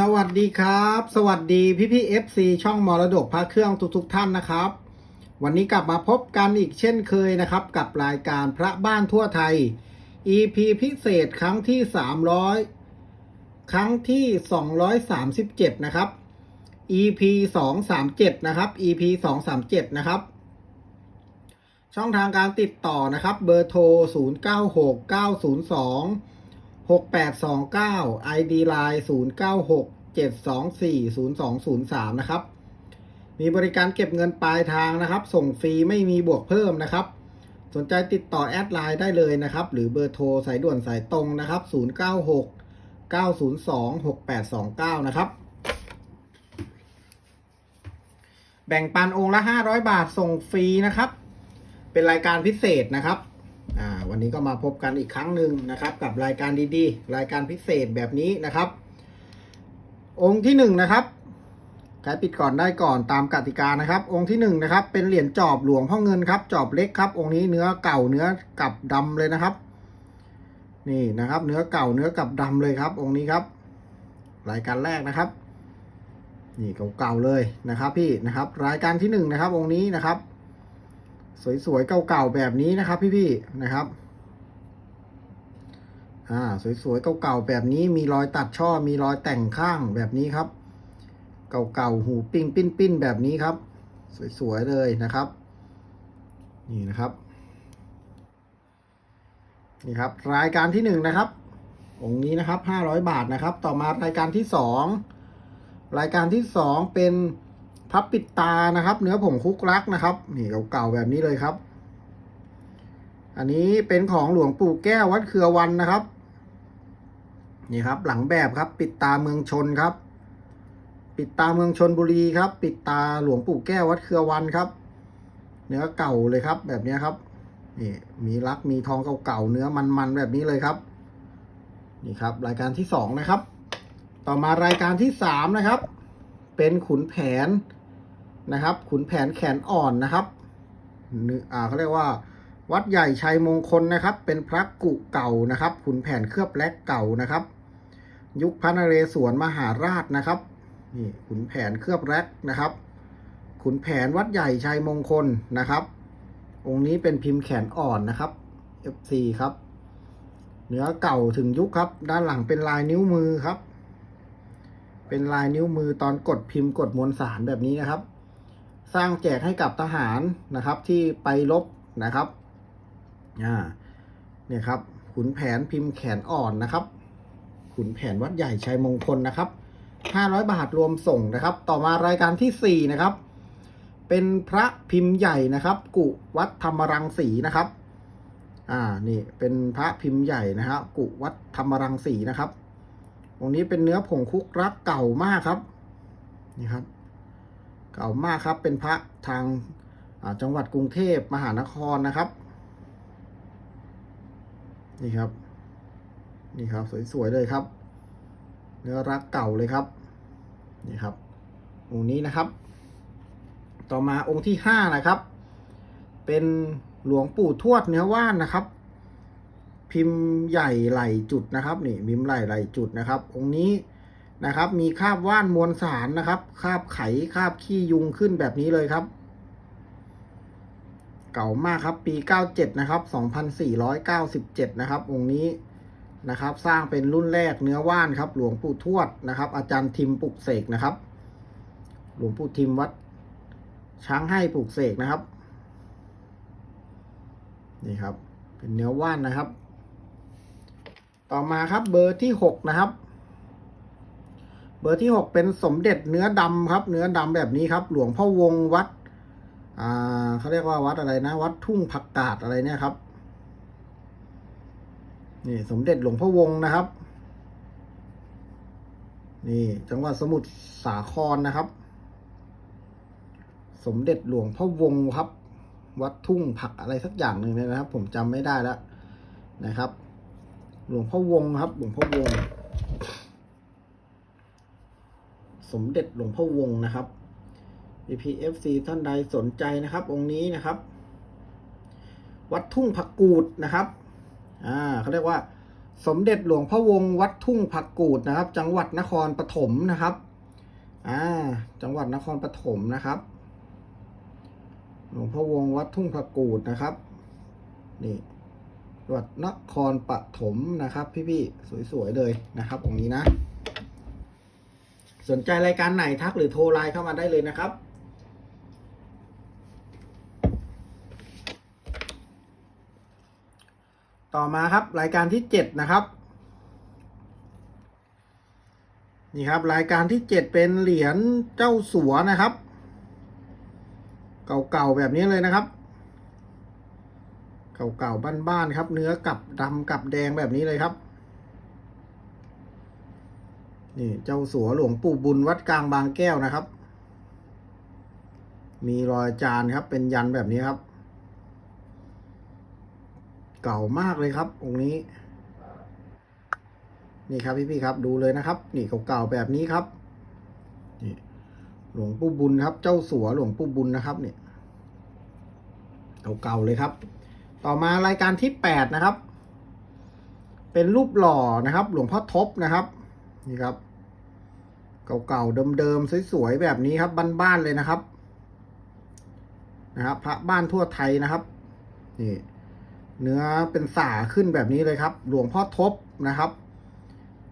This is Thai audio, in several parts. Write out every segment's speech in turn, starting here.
สวัสดีครับ สวัสดีพี่พี่เอฟซีช่องมรดกพระเครื่องทุกทกท่านนะครับ วันนี้กลับมาพบกันอีกเช่นเคยนะครับ กับรายการพระบ้านทั่วไทย EP พิเศษครั้งที่ 300 ครั้งที่ 237 นะครับ EP 237 นะครับ EP 237 นะครับ ช่องทางการติดต่อนะครับ เบอร์โทร 096902 6829 ID Line 096 724 0203 นะครับ มีบริการเก็บเงินปลายทางนะครับ ส่งฟรีไม่มีบวกเพิ่มนะครับ สนใจติดต่อแอดไลน์ได้เลยนะครับ หรือเบอร์โทรสายด่วนสายตรงนะครับ 096 902 6829 นะครับ แบ่งปันองค์ละ 500 บาทส่งฟรีนะครับ เป็นรายการพิเศษนะครับ อ่าวันนี้ก็มาพบกันอีกครั้งหนึ่งนะครับ กับรายการดีๆ รายการพิเศษแบบนี้นะครับ องค์ที่หนึ่งนะครับใครปิดก่อนได้ก่อนตามกติกานะครับ องค์ที่หนึ่งนะครับ เป็นเหรียญจอบหลวงพ่อเงินครับ จอบเล็กครับ องค์นี้เนื้อเก่าเนื้อกับดำเลยนะครับ นี่นะครับ เนื้อเก่าเนื้อกับดำเลยครับ องค์นี้ครับ รายการแรกนะครับ นี่เก่าๆเลยนะครับ พี่นะครับ รายการที่หนึ่งนะครับ องค์นี้นะครับ สวยๆเก่าๆแบบนี้นะครับพี่ๆนะครับ อ่าสวยๆเก่าๆแบบนี้มีรอยตัดช่อมีรอยแต่งข้างแบบนี้ครับ เก่าๆหูปิ้งปิ้นปิ้นแบบนี้ครับ สวยๆเลยนะครับ นี่นะครับนี่ครับรายการที่หนึ่งนะครับองค์นี้นะครับห้าร้อยบาทนะครับ ต่อมารายการที่สองรายการที่สองเป็น พับปิดตานะครับ เนื้อผงคุกรักนะครับ นี่เก่าๆแบบนี้เลยครับ อันนี้เป็นของหลวงปู่แก้ววัดเครือวันนะครับ นี่ครับ หลังแบบครับ ปิดตาเมืองชนครับ ปิดตาเมืองชนบุรีครับ ปิดตาหลวงปู่แก้ววัดเครือวันครับ เนื้อเก่าเลยครับ แบบนี้ครับนี่มีรักมีทองเก่าๆเนื้อมันๆแบบนี้เลยครับนี่ครับ รายการที่สองนะครับ ต่อมารายการที่สามนะครับ เป็นขุนแผน นะครับ ขุนแผนแขนอ่อนนะครับเนื้ออ่าเขาเรียกว่า วัดใหญ่ชัยมงคลนะครับ เป็นพระกุเก่านะครับ ขุนแผนเคลือบแลกเก่านะครับ ยุคพระนเรศวรมหาราชนะครับนี่ขุนแผนเคลือบแลกนะครับ ขุนแผนวัดใหญ่ชัยมงคลนะครับ องค์นี้เป็นพิมพ์แขนอ่อนนะครับ FC ครับเนื้อเก่าถึงยุคครับ ด้านหลังเป็นลายนิ้วมือครับ เป็นลายนิ้วมือตอนกดพิมพ์กดมวลสารแบบนี้นะครับ สร้างแจกให้กับทหารนะครับที่ไปรบนะครับอ่าเนี่ยครับขุนแผนพิมพ์แขนอ่อนนะครับ ขุนแผนวัดใหญ่ชัยมงคลนะครับห้าร้อยบาทรวมส่งนะครับ ต่อมารายการที่สี่นะครับ เป็นพระพิมพ์ใหญ่นะครับ กุวัดธรรมรังสีนะครับ อ่า นี่เป็นพระพิมพ์ใหญ่นะฮะกุวัดธรรมรังสีนะครับองนี้เป็นเนื้อผงคุกรักเก่ามากครับ นี่ครับ เก่ามากครับเป็นพระทางจังหวัดกรุงเทพมหานครนะครับ นี่ครับ นี่ครับสวยๆเลยครับ เนื้อรักเก่าเลยครับ นี่ครับองค์นี้นะครับ ต่อมาองค์ที่ห้านะครับ เป็นหลวงปู่ทวดเนื้อว่านนะครับ พิมพ์ใหญ่ไหลจุดนะครับ นี่พิมพ์ไหลไหลจุดนะครับ องค์นี้ นะครับ มีคาบว่านมวลสารนะครับ คาบไขคาบขี้ยุงขึ้นแบบนี้เลยครับ เก่ามากครับปี 97 นะครับ 2497 นะครับ องค์นี้นะครับ สร้างเป็นรุ่นแรกเนื้อว่านครับ หลวงปู่ทวดนะครับ อาจารย์ทิมปลุกเสกนะครับ หลวงปู่ทิมวัด ช้างให้ปลูกเสกนะครับ นี่ครับ เป็นเนื้อว่านนะครับ ต่อมาครับเบอร์ที่หกนะครับ บอร์ที่หกเป็นสมเด็จเนื้อดำครับ เนื้อดำแบบนี้ครับ หลวงพ่อวงวัด อ่าเขาเรียกว่าวัดอะไรนะ วัดทุ่งผักกาดอะไรเนี่ยครับ นี่สมเด็จหลวงพ่อวงนะครับ นี่จังหวัดสมุทรสาครนะครับ สมเด็จหลวงพ่อวงครับ วัดทุ่งผักอะไรสักอย่างหนึ่งเนี่ยนะครับ ผมจำไม่ได้แล้วนะครับ หลวงพ่อวงครับ หลวงพ่อวง สมเด็จหลวงพ่อวงนะครับ EPFC ท่านใดสนใจนะครับ องค์นี้นะครับ วัดทุ่งผักกูดนะครับอ่าเขาเรียกว่า สมเด็จหลวงพ่อวงวัดทุ่งผักกูดนะครับ จังหวัดนครปฐมนะครับอ่าจังหวัดนครปฐมนะครับ หลวงพ่อวงวัดทุ่งผักกูดนะครับนี่จังหวัดนครปฐมนะครับ พี่ๆสวยๆเลยนะครับองค์นี้นะ สนใจรายการไหนทักหรือโทรไลน์เข้ามาได้เลยนะครับ ต่อมาครับรายการที่เจ็ดนะครับ นี่ครับรายการที่เจ็ดเป็นเหรียญเจ้าสัวนะครับ เก่าๆแบบนี้เลยนะครับ เก่าๆบ้านๆครับ เนื้อกับดำกับแดงแบบนี้เลยครับ นี่เจ้าสัวหลวงปู่บุญวัดกลางบางแก้วนะครับ มีรอยจานครับ เป็นยันแบบนี้ครับ เก่ามากเลยครับองค์นี้ นี่ครับพี่ๆครับดูเลยนะครับ นี่เก่าๆแบบนี้ครับนี่หลวงปู่บุญครับ เจ้าสัวหลวงปู่บุญนะครับเนี่ยเก่าๆเลยครับ ต่อมารายการที่แปดนะครับ เป็นรูปหล่อนะครับ หลวงพ่อทบนะครับ นี่ครับ เก่าๆเดิมๆสวยๆแบบนี้ครับบ้านๆเลยนะครับ นะครับ พระบ้านทั่วไทยนะครับ นี่ เนื้อเป็นสาขึ้นแบบนี้เลยครับ หลวงพ่อทบนะครับ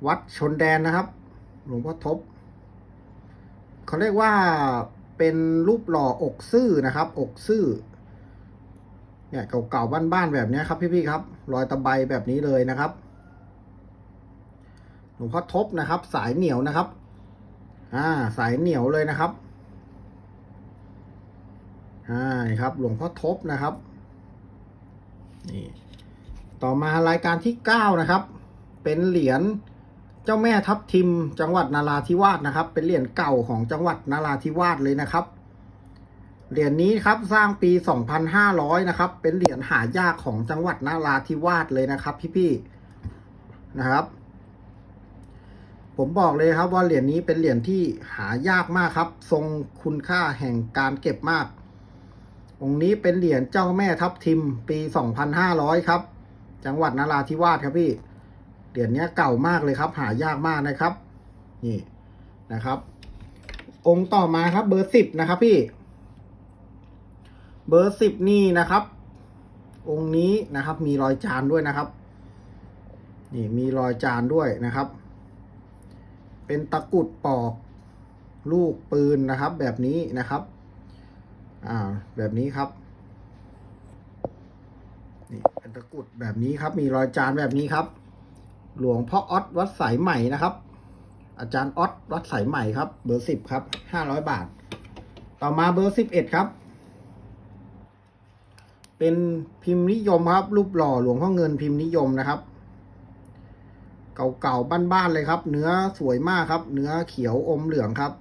วัดชนแดนนะครับ หลวงพ่อทบเขาเรียกว่าเป็นรูปหล่ออกซื่อนะครับ อกซื่อเนี่ยเก่าๆบ้านๆแบบนี้ครับ พี่ๆครับ รอยตะไบแบบนี้เลยนะครับ หลวงพ่อทบนะครับ สายเหนียวนะครับ อ่า สายเหนียวเลยนะครับ อ่า นี่ครับ หลวงพ่อทบนะครับ นี่ ต่อมารายการที่เก้านะครับ เป็นเหรียญเจ้าแม่ทับทิม จังหวัดนาราธิวาสนะครับ เป็นเหรียญเก่าของจังหวัดนาราธิวาสเลยนะครับ เหรียญนี้ครับสร้างปี 2500 นะครับ เป็นเหรียญหายากของจังหวัดนาราธิวาสเลยนะครับ พี่ๆ นะครับ ผมบอกเลยครับว่าเหรียญนี้เป็นเหรียญที่หายากมากครับ ทรงคุณค่าแห่งการเก็บมาก องค์นี้เป็นเหรียญเจ้าแม่ทับทิมปี 2500 ครับ จังหวัดนราธิวาสครับพี่ เหรียญนี้เก่ามากเลยครับ หายากมากนะครับ นี่นะครับ องค์ต่อมาครับเบอร์สิบนะครับพี่ เบอร์สิบนี่นะครับ องค์นี้นะครับ มีรอยจานด้วยนะครับ นี่มีรอยจานด้วยนะครับ เป็นตะกุดปอกลูกปืนนะครับ แบบนี้นะครับ อ่า แบบนี้ครับ นี่เป็นตะกุดแบบนี้ครับ มีรอยจานแบบนี้ครับ หลวงพ่อออสวัดสายใหม่นะครับ อาจารย์ออสวัดสายใหม่ครับ เบอร์สิบครับ ห้าร้อยบาท ต่อมาเบอร์สิบเอ็ดครับ เป็นพิมพ์นิยมครับ รูปหล่อหลวงพ่อเงินพิมพ์นิยมนะครับ เก่าๆบ้านๆเลยครับ เนื้อสวยมากครับ เนื้อเขียวอมเหลืองครับ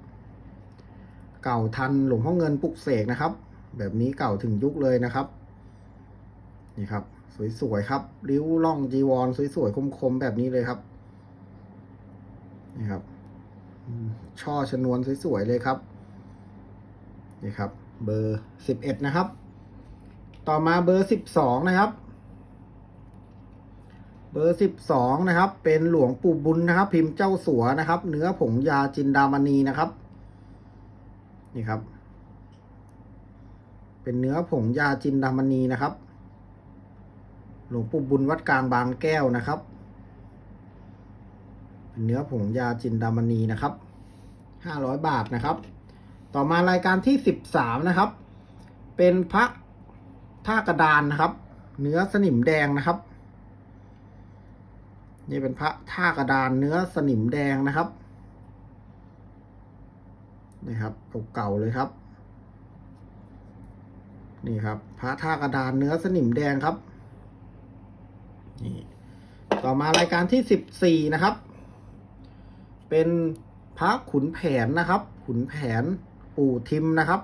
เก่าทันหลวงพ่อเงินปลุกเสกนะครับ แบบนี้เก่าถึงยุคเลยนะครับ นี่ครับ สวยๆครับ ริ้วล่องจีวรสวยๆคมๆแบบนี้เลยครับ นี่ครับช่อชนวนสวยๆเลยครับ นี่ครับ เบอร์สิบเอ็ดนะครับ ต่อมาเบอร์สิบสองนะครับ เบอร์สิบสองนะครับ เป็นหลวงปู่บุญนะครับ พิมพ์เจ้าสัวนะครับ เนื้อผงยาจินดามณีนะครับ นี่ครับ เป็นเนื้อผงยาจินดามณีนะครับ หลวงปู่บุญวัดกลางบางแก้วนะครับ เป็นเนื้อผงยาจินดามณีนะครับห้าร้อยบาทนะครับ ต่อมารายการที่สิบสามนะครับ เป็นพระท่ากระดานนะครับ เนื้อสนิมแดงนะครับ นี่เป็นพระท่ากระดานเนื้อสนิมแดงนะครับนี่ครับเก่าๆเลยครับ นี่ครับ พระท่ากระดานเนื้อสนิมแดงครับนี่ต่อมารายการที่สิบสี่นะครับ เป็นพระขุนแผนนะครับ ขุนแผนปู่ทิมนะครับ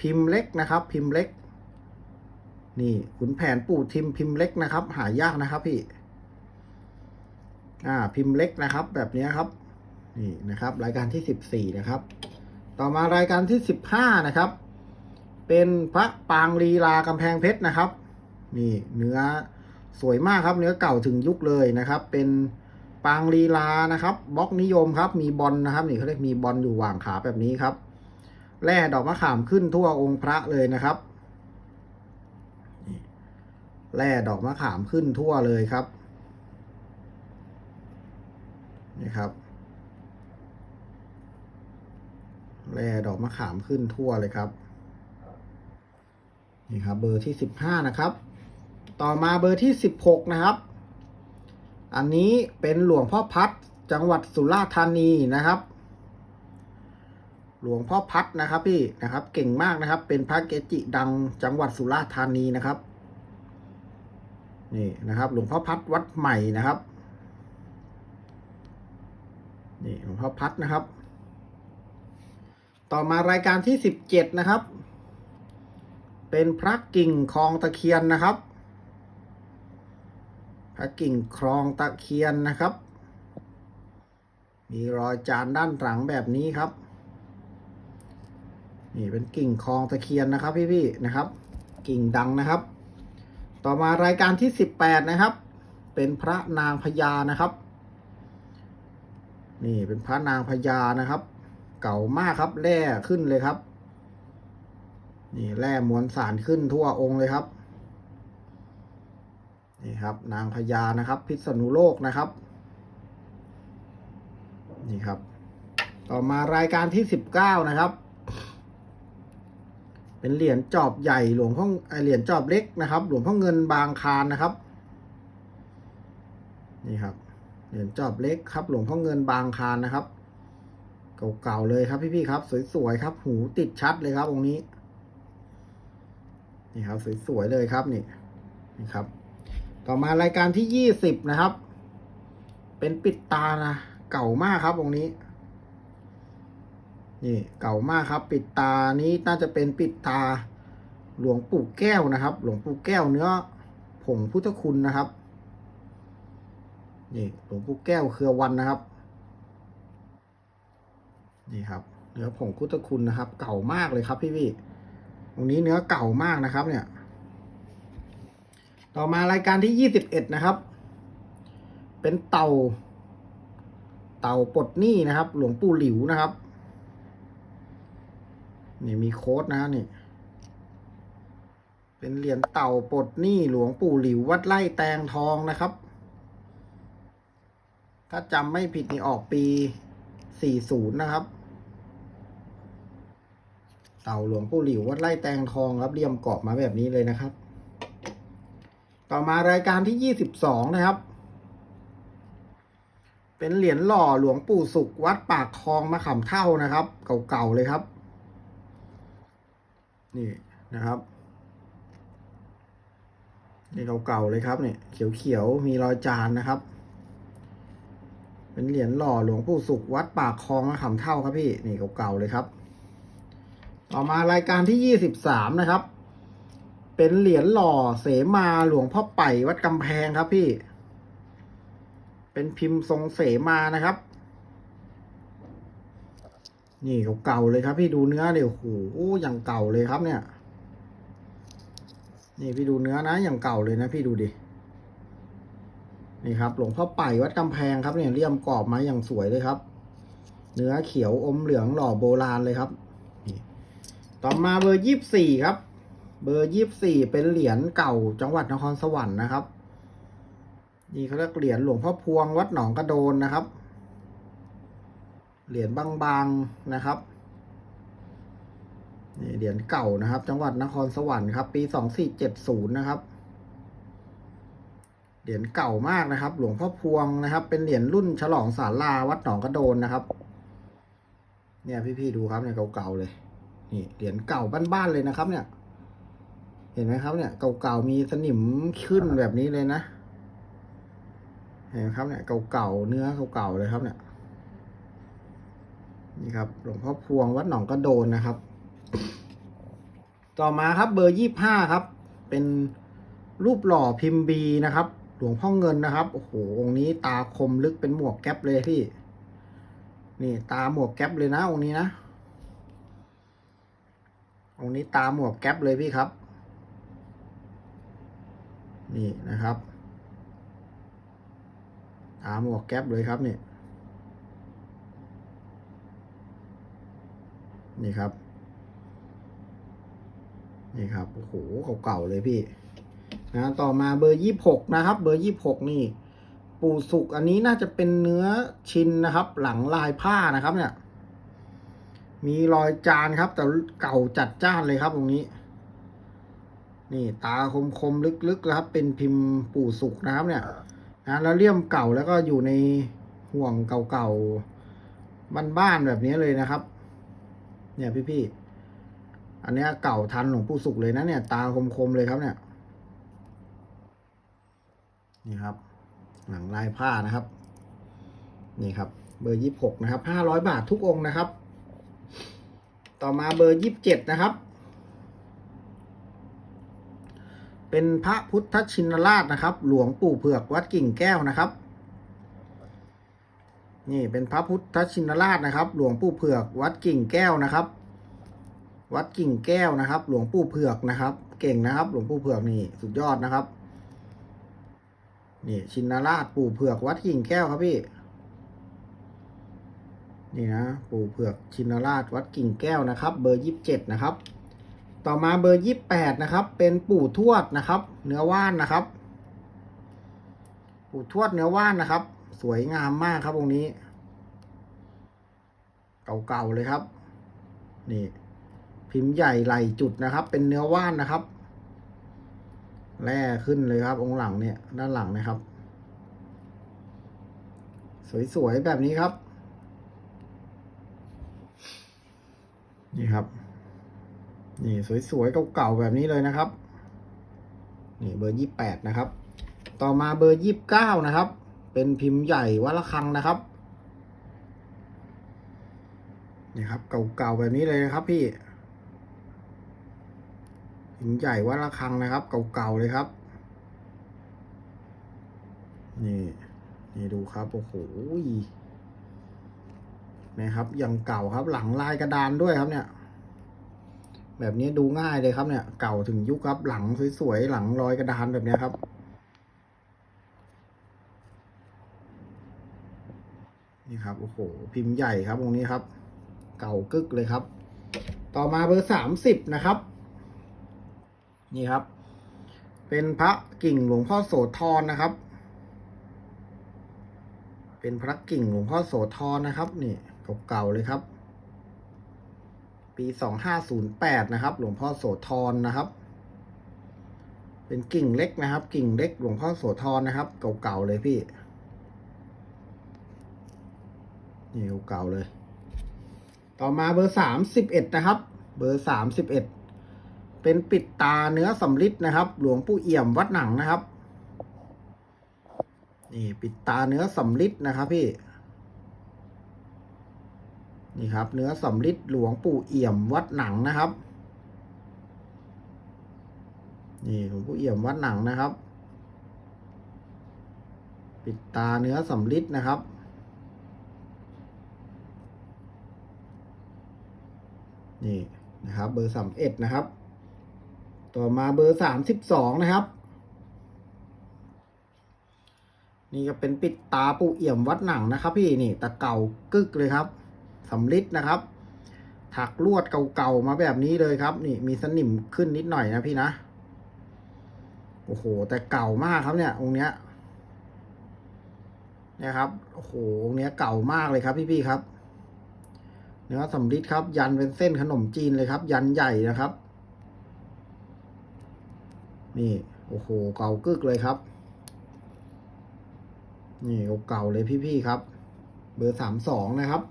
พิมพ์เล็กนะครับ พิมพ์เล็ก นี่ขุนแผนปู่ทิมพิมพ์เล็กนะครับ หายากนะครับพี่ อ่าพิมพ์เล็กนะครับ แบบนี้ครับนี่นะครับ รายการที่สิบสี่นะครับ ต่อมารายการที่สิบห้านะครับ เป็นพระปางลีลากำแพงเพชรนะครับ นี่เนื้อสวยมากครับ เนื้อเก่าถึงยุคเลยนะครับ เป็นปางลีลานะครับบล็อกนิยมครับ มีบอลนะครับ นี่เขาเรียกมีบอลอยู่หว่างขาแบบนี้ครับแร่ดอกมะขามขึ้นทั่วองค์พระเลยนะครับนี่แร่ดอกมะขามขึ้นทั่วเลยครับ นี่ครับแร่ดอกมะขามขึ้นทั่วเลยครับ นี่ครับ เบอร์ที่สิบห้านะครับ ต่อมาเบอร์ที่สิบหกนะครับ อันนี้เป็นหลวงพ่อพัดจังหวัดสุราษฎร์ธานีนะครับ หลวงพ่อพัดนะครับพี่นะครับ เก่งมากนะครับ เป็นพระเกจิดังจังหวัดสุราษฎร์ธานีนะครับ นี่นะครับ หลวงพ่อพัดวัดใหม่นะครับ นี่หลวงพ่อพัดนะครับ ต่อมารายการที่สิบเจ็ดนะครับ เป็นพระกิ่งคลองตะเคียนนะครับ พระกิ่งคลองตะเคียนนะครับ มีรอยจานด้านหลังแบบนี้ครับ นี่เป็นกิ่งคลองตะเคียนนะครับพี่ๆนะครับ กิ่งดังนะครับ ต่อมารายการที่สิบแปดนะครับ เป็นพระนางพญานะครับ นี่เป็นพระนางพญานะครับ เก่ามากครับแร่ขึ้นเลยครับ นี่แร่มวลสารขึ้นทั่วองค์เลยครับ นี่ครับ นางพญานะครับ พิษณุโลกนะครับ นี่ครับ ต่อมารายการที่สิบเก้านะครับ เป็นเหรียญจอบใหญ่หลวงพ่อเหรียญจอบเล็กนะครับ หลวงพ่อเงินบางคานนะครับ นี่ครับ เหรียญจอบเล็กครับ หลวงพ่อเงินบางคานนะครับ เก่าๆเลยครับพี่ๆครับ สวยๆครับ หูติดชัดเลยครับองค์นี้ นี่ครับสวยๆเลยครับนี่นี่ครับ ต่อมารายการที่ยี่สิบนะครับ เป็นปิดตานะเก่ามากครับองค์นี้ นี่เก่ามากครับ ปิดตานี้น่าจะเป็นปิดตาหลวงปู่แก้วนะครับ หลวงปู่แก้วเนื้อผงพุทธคุณนะครับ นี่หลวงปู่แก้วเครือวันนะครับ นี่ครับ เนื้อผงพุทธคุณนะครับ เก่ามากเลยครับพี่พี่ตรงนี้เนื้อเก่ามากนะครับ เนี่ย ต่อมารายการที่ยี่สิบเอ็ดนะครับ เป็นเต่า เต่าปลดหนี้นะครับ หลวงปู่หลิวนะครับ นี่มีโค้ดนะนี่เป็นเหรียญเต่าปลดหนี้หลวงปู่หลิววัดไร่แตงทองนะครับ ถ้าจำไม่ผิดนี่ออกปีสี่ศูนย์นะครับ เต่าหลวงปู่หลิววัดไร่แตงทองครับเรียมเกาะมาแบบนี้เลยนะครับ ต่อมารายการที่ยี่สิบสองนะครับ เป็นเหรียญหล่อหลวงปู่สุขวัดปากคลองมะขามเท่านะครับ เก่าๆเลยครับ นี่นะครับนี่เก่าๆเลยครับเนี่ยเขียวๆมีรอยจานนะครับ เป็นเหรียญหล่อหลวงปู่สุขวัดปากคลองขามเท่าครับพี่นี่เก่าๆเลยครับ ต่อมารายการที่ยี่สิบสามนะครับ เป็นเหรียญหล่อเสมาหลวงพ่อไป่วัดกำแพงครับพี่ เป็นพิมพ์ทรงเสมานะครับ นี่เก่าๆเลยครับ พี่ดูเนื้อเดี๋ยวโอ้โหอย่างเก่าเลยครับเนี่ย นี่พี่ดูเนื้อนะอย่างเก่าเลยนะพี่ดูดิ นี่ครับ หลวงพ่อไป่วัดกำแพงครับเนี่ยเลี่ยมกรอบมาอย่างสวยเลยครับ เนื้อเขียวอมเหลืองหล่อโบราณเลยครับนี่ต่อมาเบอร์ยี่สิบสี่ครับ เบอร์ยี่สิบสี่เป็นเหรียญเก่าจังหวัดนครสวรรค์นะครับ นี่เขาเรียกเหรียญหลวงพ่อพวงวัดหนองกระโดนนะครับ เหรียญบางๆนะครับนี่เหรียญเก่านะครับ จังหวัดนครสวรรค์ครับ ปีสองสี่เจ็ดศูนย์นะครับ เหรียญเก่ามากนะครับ หลวงพ่อพวงนะครับ เป็นเหรียญรุ่นฉลองศาลาวัดหนองกระโดนนะครับ เนี่ยพี่ๆดูครับเนี่ยเก่าๆเลย นี่เหรียญเก่าบ้านๆเลยนะครับ เนี่ย เห็นไหมครับเนี่ยเก่าๆมีสนิมขึ้นแบบนี้เลยนะเห็นไหมครับเนี่ยเก่าๆเนื้อเก่าๆเลยครับเนี่ยนี่ครับหลวงพ่อพวงวัดหนองกระโดนนะครับ ต่อมาครับเบอร์ยี่ห้าครับ เป็นรูปหล่อพิมพ์บีนะครับ หลวงพ่อเงินนะครับ โอ้โห องค์นี้ตาคมลึกเป็นหมวกแก๊ปเลยพี่ นี่ตาหมวกแก๊ปเลยนะองค์นี้นะ องค์นี้ตาหมวกแก๊ปเลยพี่ครับ นี่นะครับ ตาหมวกแก๊ปเลยครับนี่ นี่ครับ นี่ครับ โอ้โห เก่าๆเลยพี่ นะต่อมาเบอร์ยี่หกนะครับ เบอร์ยี่หกนี่ ปูสุกอันนี้น่าจะเป็นเนื้อชิ้นนะครับ หลังลายผ้านะครับ เนี่ย มีรอยจานครับ แต่เก่าจัดจ้านเลยครับตรงนี้ นี่ตาคมๆลึกๆนะครับ เป็นพิมพ์ปูสุกนะครับ เนี่ยนะแล้วเลี่ยมเก่าแล้วก็อยู่ในห่วงเก่าๆบ้านๆแบบนี้เลยนะครับ เนี่ยพี่ๆอันนี้เก่าทันหลวงปู่สุกเลยนะเนี่ย ตาคมๆเลยครับเนี่ย นี่ครับหลังลายผ้านะครับ นี่ครับ เบอร์ยี่หกนะครับห้าร้อยบาททุกองนะครับ ต่อมาเบอร์ยี่สิบเจ็ดนะครับ เป็นพระพุทธชินราชนะครับ หลวงปู่เผือกวัดกิ่งแก้วนะครับ นี่เป็นพระพุทธชินราชนะครับ หลวงปู่เผือกวัดกิ่งแก้วนะครับวัดกิ่งแก้วนะครับ หลวงปู่เผือกนะครับ เก่งนะครับ หลวงปู่เผือกนี่สุดยอดนะครับ นี่ชินราชปู่เผือกวัดกิ่งแก้วครับพี่ นี่นะปู่เผือกชินราชวัดกิ่งแก้วนะครับ เบอร์ยี่สิบเจ็ดนะครับ ต่อมาเบอร์ยี่สิบแปดนะครับ เป็นปู่ทวดนะครับ เนื้อว่านนะครับ ปู่ทวดเนื้อว่านนะครับ สวยงามมากครับองค์นี้ เก่าๆเลยครับ นี่ พิมพ์ใหญ่ไหลจุดนะครับ เป็นเนื้อว่านนะครับ แร่ขึ้นเลยครับ องค์หลังเนี่ย ด้านหลังนะครับ สวยๆ แบบนี้ครับ นี่ครับ นี่สวยๆเก่าๆแบบนี้เลยนะครับ นี่เบอร์ยี่แปดนะครับ ต่อมาเบอร์ยี่บเก้านะครับ เป็นพิมพ์ใหญ่วัดระฆังนะครับนี่ครับเก่าๆแบบนี้เลยนะครับพี่ พิมใหญ่วัดระฆังนะครับ เก่าๆเลยครับ นี่นี่ดูครับโอ้โหนะครับยังเก่าครับ หลังลายกระดานด้วยครับเนี่ย แบบนี้ดูง่ายเลยครับเนี่ย เก่าถึงยุคครับหลังสวยๆหลังรอยกระดานแบบนี้ครับนี่ครับโอ้โหพิมพ์ใหญ่ครับตรงนี้ครับ เก่ากึกเลยครับ ต่อมาเบอร์สามสิบนะครับ นี่ครับ เป็นพระกิ่งหลวงพ่อโสธรนะครับ เป็นพระกิ่งหลวงพ่อโสธรนะครับนี่เก่าๆเลยครับ ปีสองห้าศูนย์แปดนะครับ หลวงพ่อโสธรนะครับ เป็นกิ่งเล็กนะครับ กิ่งเล็กหลวงพ่อโสธรนะครับ เก่าๆเลยพี่นี่เก่าเลย ต่อมาเบอร์สามสิบเอ็ดนะครับ เบอร์สามสิบเอ็ด เป็นปิดตาเนื้อสำริดนะครับ หลวงปู่เอี่ยมวัดหนังนะครับ นี่ปิดตาเนื้อสำริดนะครับพี่ นี่ครับ เนื้อสำริดหลวงปู่เอี่ยมวัดหนังนะครับ นี่หลวงปู่เอี่ยมวัดหนังนะครับ ปิดตาเนื้อสำริดนะครับนี่นะครับ เบอร์สามเอ็ดนะครับ ต่อมาเบอร์สามสิบสองนะครับ นี่ก็เป็นปิดตาปูเอี่ยมวัดหนังนะครับ พี่นี่ตะเก่ากึกเลยครับสำลิดนะครับ ถักลวดเก่าๆมาแบบนี้เลยครับ นี่มีสนิมขึ้นนิดหน่อยนะพี่นะโอ้โห แต่เก่ามากครับเนี่ยองค์เนี้ยนะครับโอ้โหองค์เนี้ยเก่ามากเลยครับ พี่ๆครับเนื้อสำลิดครับ ยันเป็นเส้นขนมจีนเลยครับ ยันใหญ่นะครับ นี่ โอ้โห เก่ากึกเลยครับ นี่เก่าเลยพี่ๆครับ เบอร์สามสองนะครับ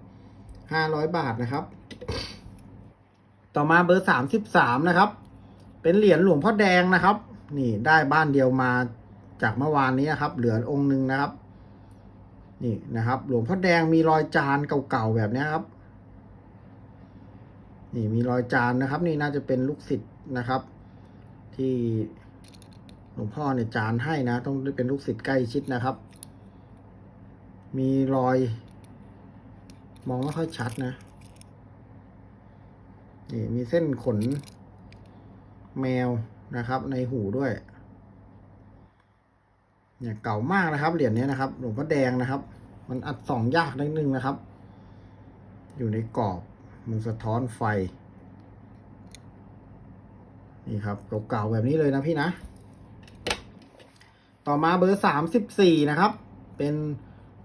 ห้าร้อยบาทนะครับ ต่อมาเบอร์สามสิบสามนะครับ เป็นเหรียญหลวงพ่อแดงนะครับ นี่ได้บ้านเดียวมาจากเมื่อวานนี้ครับ เหลือองค์หนึ่งนะครับ นี่นะครับ หลวงพ่อแดงมีรอยจานเก่าๆแบบนี้ครับ นี่มีรอยจานนะครับ นี่น่าจะเป็นลูกศิษย์นะครับ ที่ หลวงพ่อเนี่ยจานให้นะ ต้องได้เป็นลูกศิษย์ใกล้ชิดนะครับ มีรอย มองไม่ค่อยชัดนะ นี่มีเส้นขน แมวนะครับ ในหูด้วย เนี่ยเก่ามากนะครับ เหรียญนี้นะครับ หลวงพ่อแดงนะครับ มันอัดส่องยากนิดนึงนะครับ อยู่ในกรอบมันสะท้อนไฟ นี่ครับเก่าๆแบบนี้เลยนะพี่นะ ต่อมาเบอร์สามสิบสี่นะครับ เป็น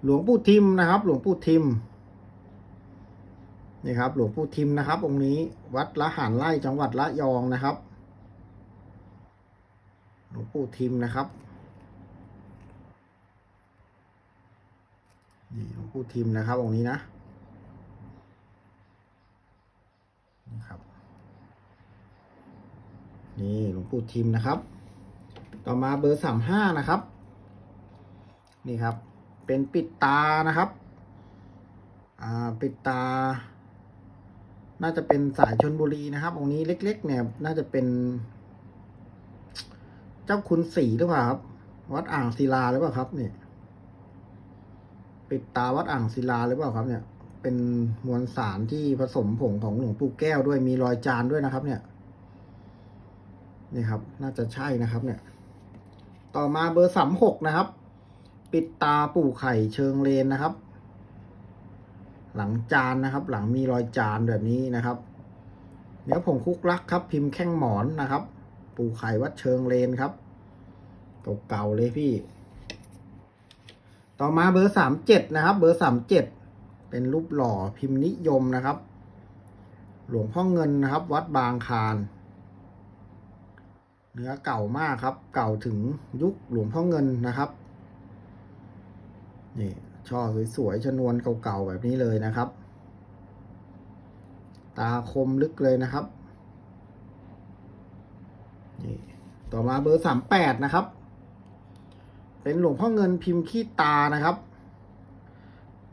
หลวงปู่ทิมนะครับ หลวงปู่ทิมนี่ครับ หลวงปู่ทิมนะครับ องค์นี้วัดละหารไร่จังหวัดละยองนะครับ หลวงปู่ทิมนะครับนี่หลวงปู่ทิมนะครับ องค์นี้นะนี่ครับ นี่หลวงปู่ทิมนะครับ ต่อมาเบอร์สามห้านะครับ นี่ครับ เป็นปิดตานะครับ อ่า ปิดตา น่าจะเป็นสายชนบุรีนะครับ องค์นี้เล็ก ๆ เนี่ย น่าจะเป็น เจ้าคุณศรีหรือเปล่าครับ วัดอ่างศิลาหรือเปล่าครับ เนี่ย ปิดตาวัดอ่างศิลาหรือเปล่าครับ เนี่ย เป็นมวลสารที่ผสมผงของหลวงปู่แก้วด้วย มีรอยจานด้วยนะครับ เนี่ยนี่ครับ น่าจะใช่นะครับเนี่ย ต่อมาเบอร์สามหกนะครับ ปิดตาปู่ไข่เชิงเลนนะครับ หลังจานนะครับ หลังมีรอยจานแบบนี้นะครับเนื้อผงคุกลักครับ พิมพ์แข้งหมอนนะครับ ปู่ไข่วัดเชิงเลนครับเก่าๆเลยพี่ ต่อมาเบอร์สามเจ็ดนะครับ เบอร์สามเจ็ดเป็นรูปหล่อพิมพ์นิยมนะครับ หลวงพ่อเงินนะครับ วัดบางคาร เนื้อเก่ามากครับ เก่าถึงยุคหลวงพ่อเงินนะครับ นี่ช่อสวยๆชนวนเก่าๆแบบนี้เลยนะครับ ตาคมลึกเลยนะครับ นี่ต่อมาเบอร์สามแปดนะครับ เป็นหลวงพ่อเงินพิมพ์ขี้ตานะครับ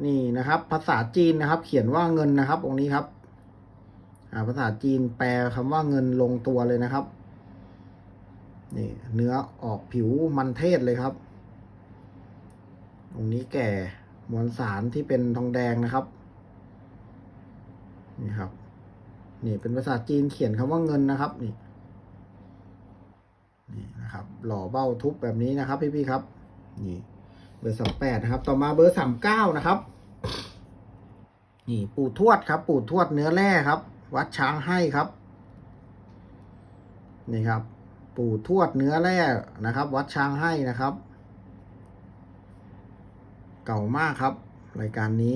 นี่นะครับ ภาษาจีนนะครับ เขียนว่าเงินนะครับองค์นี้ครับภาษาจีนแปลคำว่าเงินลงตัวเลยนะครับ นี่เนื้อออกผิวมันเทศเลยครับ ตรงนี้แก่มวลสารที่เป็นทองแดงนะครับ นี่ครับ นี่เป็นภาษาจีนเขียนคำว่าเงินนะครับ นี่ นี่นะครับ หล่อเบ้าทุบแบบนี้นะครับ พี่ๆครับ นี่ เบอร์สามแปดนะครับ ต่อมาเบอร์สามเก้านะครับ นี่ปู่ทวดครับ ปู่ทวดเนื้อแร่ครับ วัดช้างให้ครับ นี่ครับ ปู่ทวดเนื้อแร่นะครับ วัดช้างให้นะครับ เก่ามากครับ รายการนี้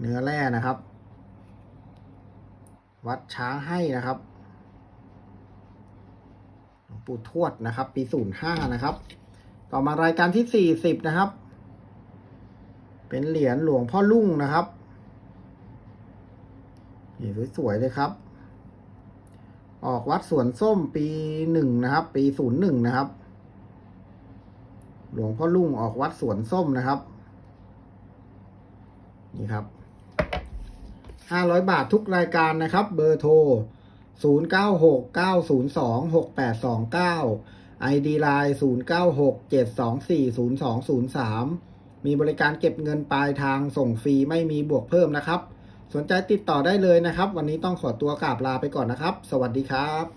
เนื้อแร่นะครับ วัดช้างให้นะครับปู่ทวดนะครับ ปีศูนย์ห้านะครับ ต่อมารายการที่สี่สิบนะครับ เป็นเหรียญหลวงพ่อลุ่งนะครับนี่สวยๆเลยครับ ออกวัดสวนส้มปีหนึ่งนะครับ ปีศูนย์หนึ่งนะครับ หลวงพ่อลุ่งออกวัดสวนส้มนะครับ นี่ครับห้าร้อยบาททุกรายการนะครับ เบอร์โทรศูนย์เก้าหกเก้าศูนย์สองหกแปดสองเก้า ID ไลน์ศูนย์เก้าหกเจ็ดสองสี่ศูนย์สองศูนย์สามมีบริการเก็บเงินปลายทางส่งฟรีไม่มีบวกเพิ่มนะครับ สนใจติดต่อได้เลยนะครับ วันนี้ต้องขอตัวกราบลาไปก่อนนะครับ สวัสดีครับ